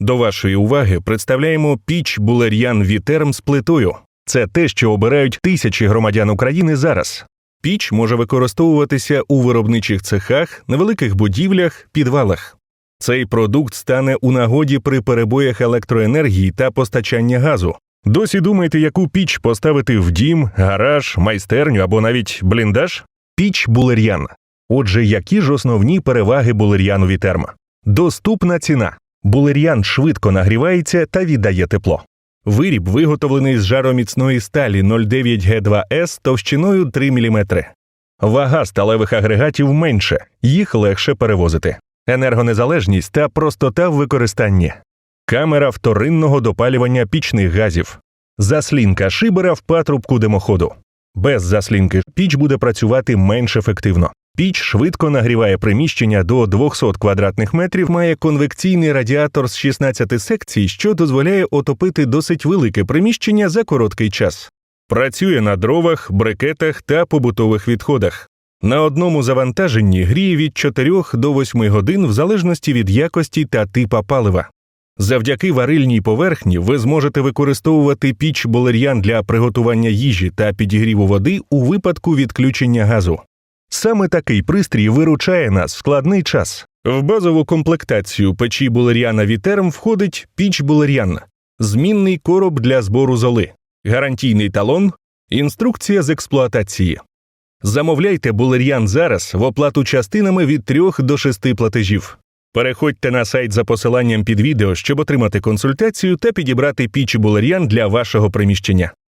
До вашої уваги представляємо піч Булер'ян Вітерм з плитою. Це те, що обирають тисячі громадян України зараз. Піч може використовуватися у виробничих цехах, невеликих будівлях, підвалах. Цей продукт стане у нагоді при перебоях електроенергії та постачання газу. Досі думаєте, яку піч поставити в дім, гараж, майстерню або навіть бліндаж? Піч Булер'ян. Отже, які ж основні переваги булер'яну Вітерма? Доступна ціна. Булер'ян швидко нагрівається та віддає тепло. Виріб виготовлений з жароміцної сталі 09Г2С товщиною 3 мм. Вага сталевих агрегатів менше, їх легше перевозити. Енергонезалежність та простота в використанні. Камера вторинного допалювання пічних газів. Заслінка шибера в патрубку димоходу. Без заслінки піч буде працювати менш ефективно. Піч швидко нагріває приміщення до 200 квадратних метрів, має конвекційний радіатор з 16 секцій, що дозволяє отопити досить велике приміщення за короткий час. Працює на дровах, брикетах та побутових відходах. На одному завантаженні гріє від 4 до 8 годин в залежності від якості та типа палива. Завдяки варильній поверхні ви зможете використовувати піч болер'ян для приготування їжі та підігріву води у випадку відключення газу. Саме такий пристрій виручає нас в складний час. В базову комплектацію печі булер'яна Вітерм входить піч булер'ян, змінний короб для збору золи, гарантійний талон, інструкція з експлуатації. Замовляйте булер'ян зараз в оплату частинами від 3 до 6 платежів. Переходьте на сайт за посиланням під відео, щоб отримати консультацію та підібрати піч булер'ян для вашого приміщення.